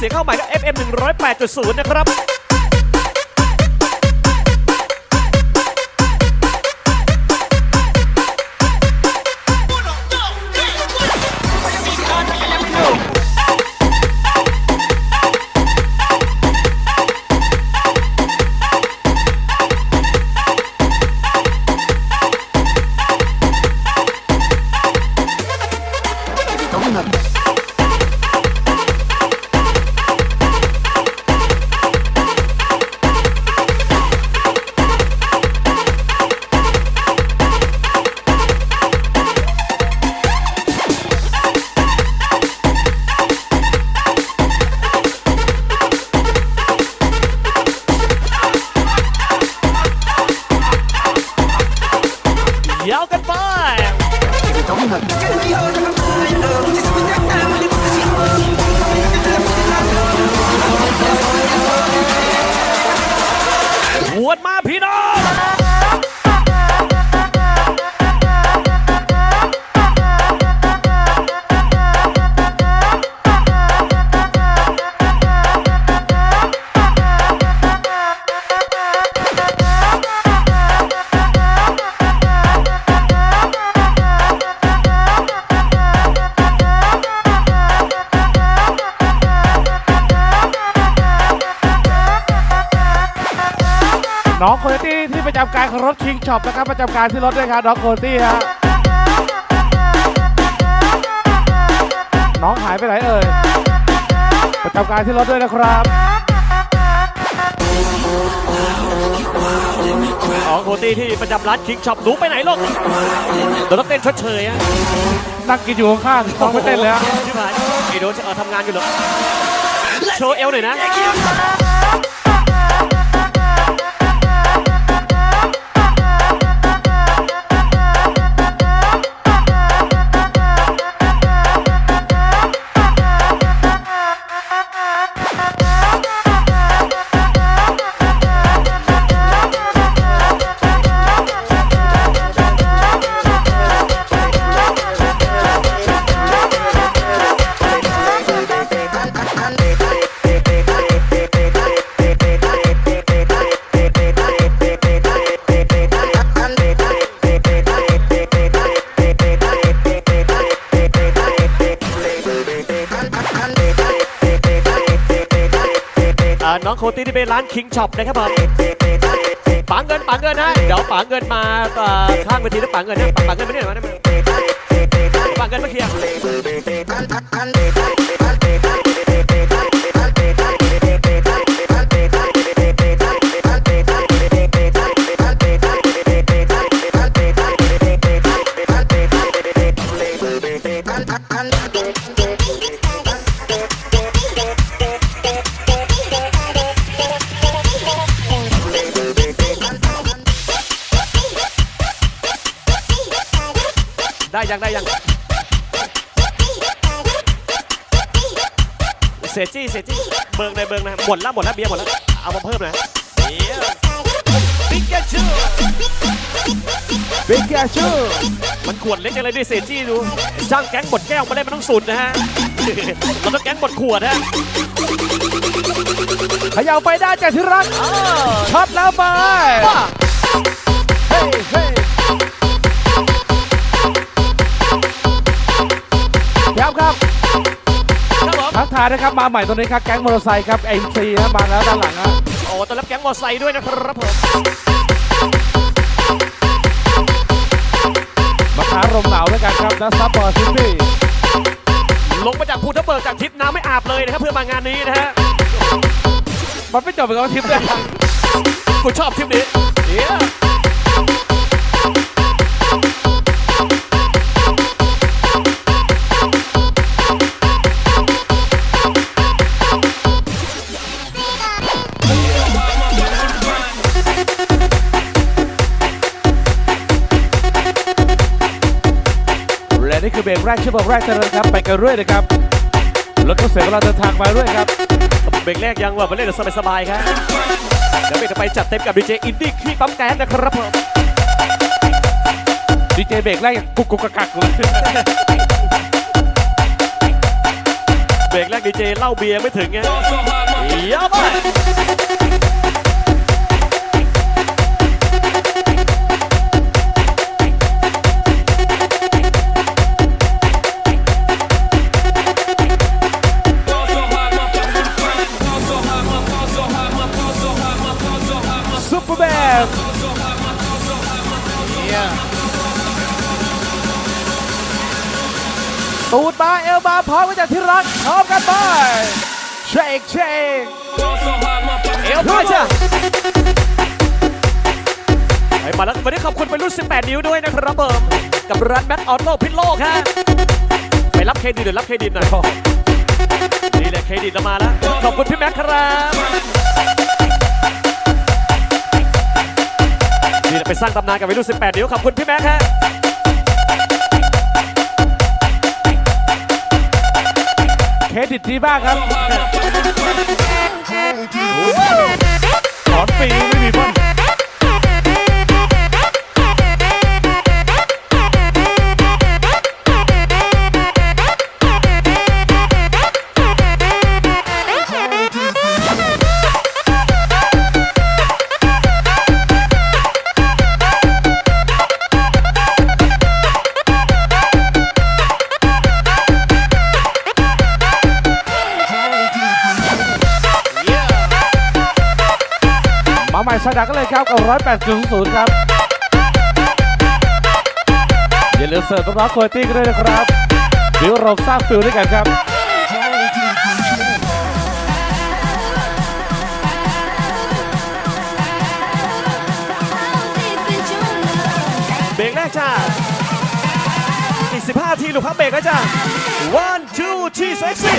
เสียงเข้าใหม่ก็ FM 108.0 นะครับ น้องโคโยตี้ที่ประจำการของรถคิงช็อปนะครับประจำการที่รถด้วยครับน้องโคโยตี้ฮะน้องหายไปไหนเอ่ยประจำการที่รถด้วยนะครับของโคตี้ที่ประจำร้านคิงช็อปหนูไปไหนลูกเดี๋ยวต้องเต้นชดเชยอะนั่งกินอยู่ข้างๆน้องไม่เต้นเลยฮะชิบหายไอโดนจะเออทำงานอยู่เหรอโชว์เอวหน่อยนะ อน้องโคตี้ที่เป็นร้านคิงช็อปนะครับผมป๋าเงินป๋าเงินนะเดี๋ยวป๋าเงินมาข้างเวทีแล้วป๋าเงินนะป๋าเงินมาเนี่ยมาเนี่ยป๋าเงินมาเคลียร์ ยังได้ยังเสียจี้เสียจี้เบิงในอยเบิงในอยหมดแล้วหมดแล้วเบียร์หมดแล้วเอามาเพิ่มหน่อยบิ๊กแกชื่อบิ๊กแกชูมันขวดเล็กจังเลยดิเสียจี้ดูจ้างแก๊งบดแก้วมาได้มันต้องสุดนะฮะเราต้องแก๊งบดขวดฮะเขย่าไปได้จากที่รักอ้าวช็อตแล้วไปว้าเฮ้ยเฮ้ ยครับครับครับผมทักทายนะครับมาใหม่ตัวนี้ครับแก๊งมอเตอร์ไซค์ครับเอ็นซีนะมาแล้วด้านหลังฮะโอ้ต้อนรับแก๊งมอไซค์ด้วยนะครับผมมาท้ารมหนาวด้วยกันครับนะซับบอร์ซิตี้ลงมาจากภูทับเบิกจากทริปน้ำไม่อาบเลยนะครับเพื่อมางานนี้นะฮะมันไม่จบไปกับทิปเลยกูชอบทริปนี้ กแรกชั่วโมงแรกเท่านั้นครับไปกันเรื่อยนะครับรถก็เสียงของเราเดินทางมาเรื่อยครับเบรกแรกยังว่ามาเล่นแบบสบายๆครับเดี๋ยวเบรกไปจัดเต็มกับดีเจอินดี้ขี้ปั๊มแก๊สนะครับผมดีเจเบรกแรกกุกกุกกักกักเลยเบรกแรกดีเจเล่าเบียร์ไม่ถึงไงยับไป ตูดมาเอลมาพร้อมกันจากที่รักพร้อมกันไปเชคเชคเอวไปจ้ะไปมาแล้ววันนี้ขอบคุณไปรุ่น 18 นิ้วด้วยนะครับผมกับร้านแม็กออโต้พิษโลกฮะไปรับเครดิตเดี๋ยวรับเครดิตหน่อยนี่แหละเครดิตเรามาแล้ว ขอบคุณพี่แม็กครับ แหละไปสร้างตำนานกับวัยรุ่น18 นิ้วขอบคุณพี่แม็กฮะเครดิตดีมากครับถอนฟรีไม่มีเพิ่มมาใม่สดักเลยครับกับ108.0ครับ อย่าลืมเสิร์ฟน้องๆโคตี้กันด้วยนะครับเดี๋ยวเราสร้างฟิลด้วยกันครับเบรกแรกจ้าอีก15ทีลูกครับเบรกแล้วจ้า one two three sexy